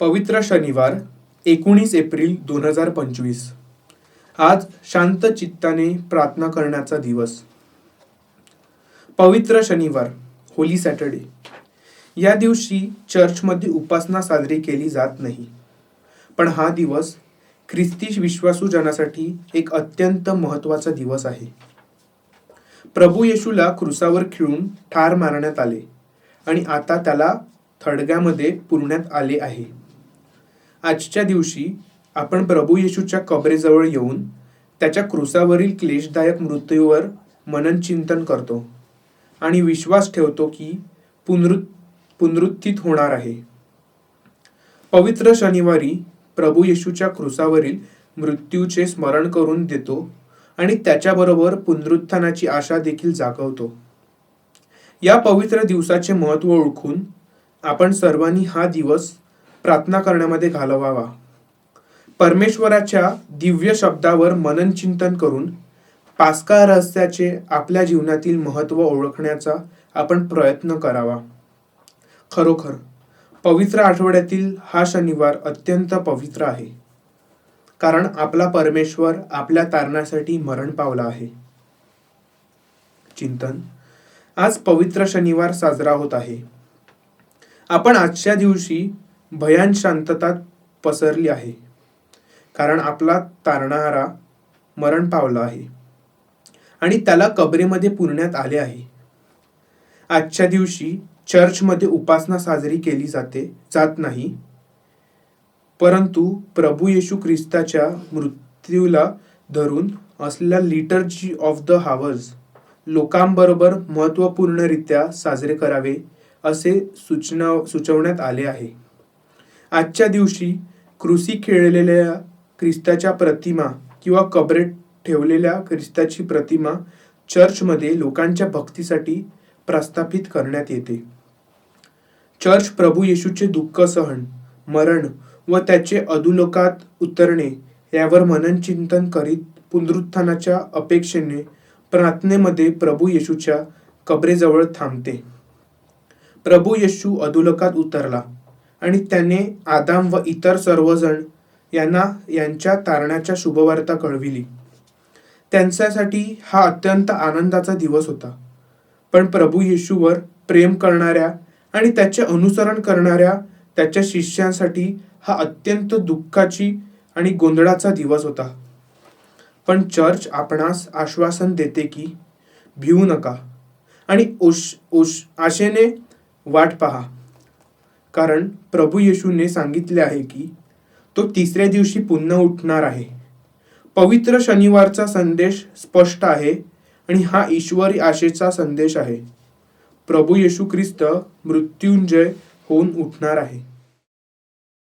पवित्र शनिवार एकोणीस एप्रिल दोन हजार पंचवीस. आज शांत चित्ताने प्रार्थना करण्याचा दिवस. पवित्र शनिवार होली सॅटर्डे. या दिवशी चर्चमध्ये उपासना साजरी केली जात नाही. पण हा दिवस ख्रिस्ती विश्वासूजनासाठी एक अत्यंत महत्त्वाचा दिवस आहे. प्रभू येशूला क्रुसावर खिळून ठार मारण्यात आले आणि आता त्याला थडग्यामध्ये पुरण्यात आले आहे. आजच्या दिवशी आपण प्रभू येशूच्या कबरेजवळ येऊन त्याच्या क्रुसावरील क्लेशदायक मृत्यूवर मनन चिंतन करतो आणि विश्वास ठेवतो की पुनरु पुनरुत्थित होणार आहे. पवित्र शनिवारी प्रभू येशूच्या क्रुसावरील मृत्यूचे स्मरण करून देतो आणि त्याच्याबरोबर पुनरुत्थानाची आशा देखील जागवतो. या पवित्र दिवसाचे महत्त्व ओळखून आपण सर्वांनी हा दिवस प्रार्थना करण्यामध्ये घालवावा. परमेश्वराच्या दिव्य शब्दावर मनन चिंतन करून पास्का रहस्याचे आपल्या जीवनातील महत्त्व ओळखण्याचा आपण प्रयत्न करावा. खरोखर पवित्र आठवड्यातील हा शनिवार अत्यंत पवित्र आहे. कारण आपला परमेश्वर आपल्या तारणासाठी मरण पावला आहे. चिंतन आज पवित्र शनिवार साजरा होत आहे. आपण आजच्या दिवशी भयान शांतता पसरली आहे. कारण आपला तारणारा मरण पावला आहे. आणि त्याला कबरेमध्ये पुरण्यात आले आहे. आजच्या दिवशी चर्चमध्ये उपासना साजरी केली जाते जात नाही. परंतु प्रभू येशू ख्रिस्ताच्या मृत्यूला धरून असलेल्या लिटर्जी ऑफ द हावर्स लोकांबरोबर महत्त्वपूर्णरित्या साजरे करावे असे सूचना सुचवण्यात आले आहे. आजच्या दिवशी कृषी खेळलेल्या ख्रिस्ताच्या प्रतिमा किंवा कबरेत ठेवलेल्या ख्रिस्ताची प्रतिमा चर्चमध्ये लोकांच्या भक्तीसाठी प्रस्थापित करण्यात येते. चर्च प्रभू येशूचे दुःख सहन मरण व त्याचे अधोलोकात उतरणे यावर मनन चिंतन करीत पुनरुत्थानाच्या अपेक्षेने प्रार्थनेमध्ये प्रभू येशूच्या कबरेजवळ थांबते. प्रभू येशू अधोलोकात उतरला. आणि त्याने आदाम व इतर सर्वजण यांना यांच्या तारणाच्या शुभवार्ता कळविली. त्यांच्यासाठी हा अत्यंत आनंदाचा दिवस होता. पण प्रभू येशूवर प्रेम करणाऱ्या आणि त्याचे अनुसरण करणाऱ्या त्याच्या शिष्यांसाठी हा अत्यंत दुःखाची आणि गोंधळाचा दिवस होता. पण चर्च आपणास आश्वासन देते की भिवू नका आणि ओश ओश आशेने वाट पहा. कारण प्रभू येशूने सांगितले आहे की तो तिसऱ्या दिवशी पुन्हा उठणार आहे. पवित्र शनिवारचा संदेश स्पष्ट आहे आणि हा ईश्वरी आशेचा संदेश आहे. प्रभू येशू ख्रिस्त मृत्युंजय होऊन उठणार आहे.